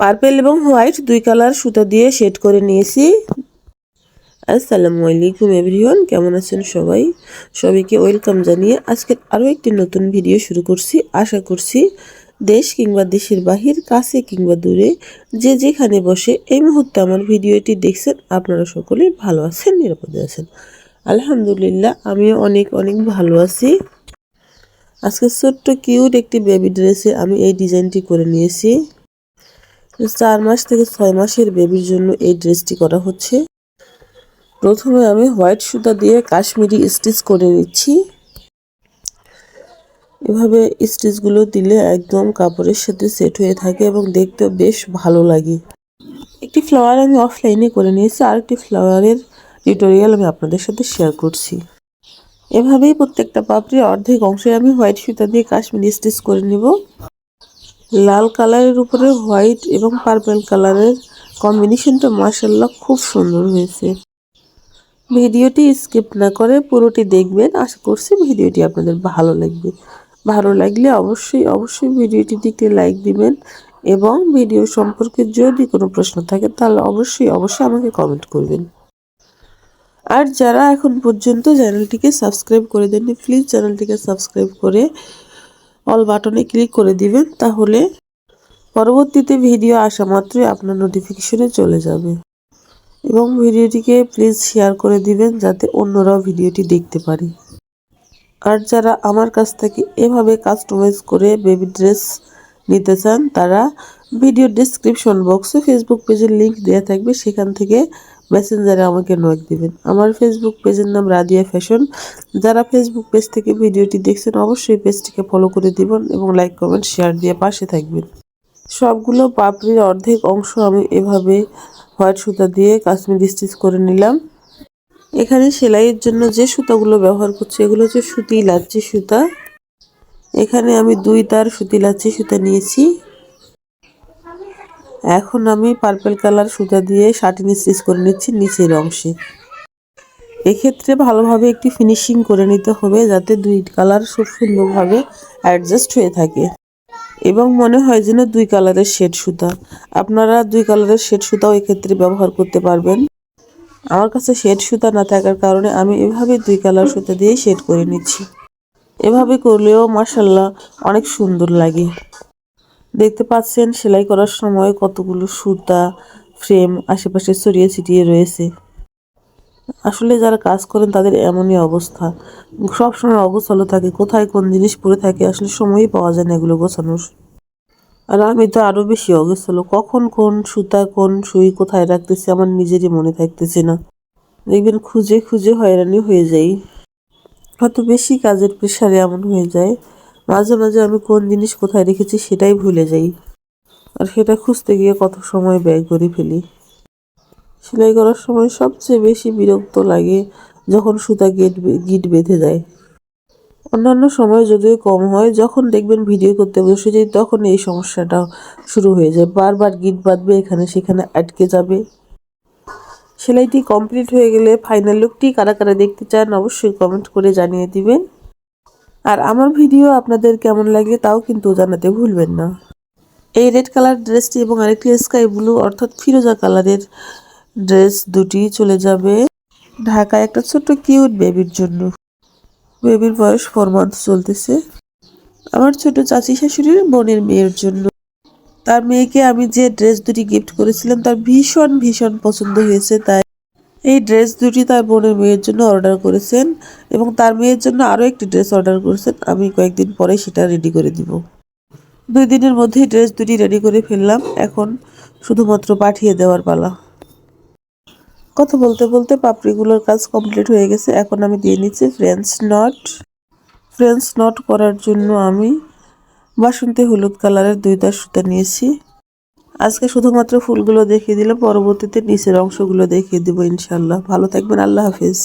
Purple এবং white দুই colour সুতা দিয়ে শেড করে নিয়েছি। আসসালামু আলাইকুম এভরিওয়ান, কেমন আছেন সবাই? সবাইকে ওয়েলকাম জানিয়ে আজকে আরও একটি নতুন ভিডিও শুরু করছি। আশা করছি দেশ কিংবা দেশের বাহির, কাছে কিংবা দূরে, যে যেখানে বসে এই মুহূর্তে আমার ভিডিওটি দেখছেন, আপনারা সকলেই ভালো আছেন, নিরাপদে আছেন। আলহামদুলিল্লাহ, আমিও অনেক অনেক ভালো আছি। আজকে ছোট্ট, কিউট একটি বেবি ড্রেসে আমি এই ডিজাইনটি করে নিয়েছি। চার মাস থেকে ছয় মাসের বেবির জন্য এই ড্রেসটি করা হচ্ছে। প্রথমে আমি হোয়াইট সুতা দিয়ে কাশ্মীরি স্টিচ করে নিচ্ছি। এভাবে স্টিচগুলো দিলে একদম কাপড়ের সাথে সেট হয়ে থাকে এবং দেখতেও বেশ ভালো লাগে। একটি ফ্লাওয়ার আমি অফলাইনে করে নিয়েছি। আর একটি ফ্লাওয়ারের টিউটোরিয়াল আমি আপনাদের সাথে শেয়ার করছি। এভাবেই প্রত্যেকটা পাপড়ির অর্ধেক অংশে আমি হোয়াইট সুতা দিয়ে কাশ্মীরি স্টিচ করে নিব। লাল কালারের উপরে হোয়াইট এবং পার্পেল কালারের কম্বিনেশনটা মার্শাল্লাহ খুব সুন্দর হয়েছে। ভিডিওটি স্কিপ না করে পুরোটি দেখবেন। আশা করছি ভিডিওটি আপনাদের ভালো লাগবে। ভালো লাগলে অবশ্যই অবশ্যই ভিডিওটি দিকে লাইক দিবেন এবং ভিডিও সম্পর্কে যদি কোনো প্রশ্ন থাকে তাহলে অবশ্যই অবশ্যই আমাকে কমেন্ট করবেন। আর যারা এখন পর্যন্ত চ্যানেলটিকে সাবস্ক্রাইব করে দেননি, প্লিজ চ্যানেলটিকে সাবস্ক্রাইব করে অল বাটনে ক্লিক করে দিবেন, তাহলে পরবর্তীতে ভিডিও আসা মাত্রই আপনার নোটিফিকেশনে চলে যাবে। এবং ভিডিওটিকে প্লিজ শেয়ার করে দিবেন যাতে অন্যরাও ভিডিওটি দেখতে পারে। আর যারা আমার কাছ থেকে এভাবে কাস্টমাইজ করে বেবি ড্রেস নিতে চান, তারা ভিডিও ডিসক্রিপশন বক্সে ফেসবুক পেজের লিংক দেওয়া থাকবে, সেখান থেকে মেসেঞ্জারে আমাকে নক দিবেন। আমার ফেসবুক পেজের নাম রাদিয়া ফ্যাশন যারা ফেসবুক পেজ থেকে ভিডিওটি দেখছেন, অবশ্যই পেজটিকে ফলো করে দিবেন এবং লাইক কমেন্ট শেয়ার দিয়ে পাশে থাকবেন। সবগুলো পাপড়ির অর্ধেক অংশ আমি এভাবে হোয়াইট সুতা দিয়ে কাশ্মীরি স্টিচ করে নিলাম। এখানে সেলাইয়ের জন্য যে সুতাগুলো ব্যবহার করছি, এগুলো হচ্ছে সুতি লাচ্ছি সুতা। এখানে আমি দুই তার সুতি লাচ্ছি সুতা নিয়েছি। এখন আমি পার্পেল কালার সুতা দিয়ে শার্টিন স্টিচ করে নিচ্ছি নিচের অংশে। এক্ষেত্রে ভালোভাবে একটি ফিনিশিং করে নিতে হবে যাতে দুই কালার খুব সুন্দরভাবে অ্যাডজাস্ট হয়ে থাকে। এবং মনে হয় যেন দুই কালারের শেড সুতা। আপনারা দুই কালারের শেড সুতাও এক্ষেত্রে ব্যবহার করতে পারবেন। আমার কাছে শেড সুতা না থাকার কারণে আমি এভাবে দুই কালার সুতা দিয়ে শেড করে নিচ্ছি। এভাবে করলেও মাসাল্লাহ অনেক সুন্দর লাগে। দেখতে পাচ্ছেন, সেলাই করার সময় কতগুলো সুতা ফ্রেম আশেপাশে ছড়িয়ে ছিটিয়ে রয়েছে। আসলে যারা কাজ করেন, তাদের এমনই অবস্থা। সবসময় অগোছালো থাকে, কোথায় কোন জিনিস পড়ে থাকে, আসলে সময়ই পাওয়া যায় না এগুলো গোছানোর। আর আমি তো আরও বেশি অগোছালো, কখন কোন সুতা, কোন সুই কোথায় রাখতেছি আমার নিজেরই মনে থাকতেছে না। দেখবেন খুঁজে খুঁজে হয়রানি হয়ে যাই। হয়তো বেশি কাজের প্রেশারে এমন হয়ে যায় মাঝে মাঝে আমি কোন জিনিস কোথায় রেখেছি সেটাই ভুলে যাই। আর সেটা খুঁজতে গিয়ে কত সময় ব্যয় করে ফেলি। সেলাই করার সময় সবচেয়ে বেশি বিরক্ত লাগে যখন সুতা গেট গিট বেঁধে যায়। অন্যান্য সময় যদিও কম হয়, যখন দেখবেন ভিডিও করতে বসে যাই, তখন এই সমস্যাটা শুরু হয়ে যায়। বারবার গিট বাঁধবে, এখানে সেখানে আটকে যাবে। সেলাইটি কমপ্লিট হয়ে গেলে ফাইনাল লুকটি কারা কারা দেখতে চান অবশ্যই কমেন্ট করে জানিয়ে দিবেন। আর আমার ভিডিও আপনাদের কেমন লাগে তাও কিন্তু জানাতে ভুলবেন না। এই রেড কালার ড্রেসটি এবং আরেকটি স্কাই ব্লু অর্থাৎ ফিরোজা কালারের ড্রেস দুটি চলে যাবে ঢাকায় একটা ছোট্ট কিউট বেবির জন্য। বেবির বয়স ফোর মান্থ চলতেছে। আমার ছোট চাচি শাশুড়ির বোনের মেয়ের জন্য। তার মেয়েকে আমি যে ড্রেস দুটি গিফট করেছিলাম, তার ভীষণ ভীষণ পছন্দ হয়েছে, তাই এই ড্রেস দুটি তার বোনের মেয়ের জন্য অর্ডার করেছেন এবং তার মেয়ের জন্য আরও একটি ড্রেস অর্ডার করেছেন। আমি কয়েকদিন পরে সেটা রেডি করে দিব। দুই দিনের মধ্যেই ড্রেস দুটি রেডি করে ফেললাম। এখন শুধুমাত্র পাঠিয়ে দেওয়ার পালা। কথা বলতে বলতে পাপড়িগুলোর কাজ কমপ্লিট হয়ে গেছে। এখন আমি দিয়ে নিচ্ছি ফ্রেঞ্চ নট ফ্রেঞ্চ নট করার জন্য আমি বাসন্তী হলুদ কালারের দুই তার সুতা নিয়েছি। আজকে শুধুমাত্র ফুলগুলো দেখিয়ে দিলাম, পরবর্তীতে নিচের অংশগুলো দেখিয়ে দেবো ইনশাল্লাহ ভালো থাকবেন, আল্লাহ হাফিজ।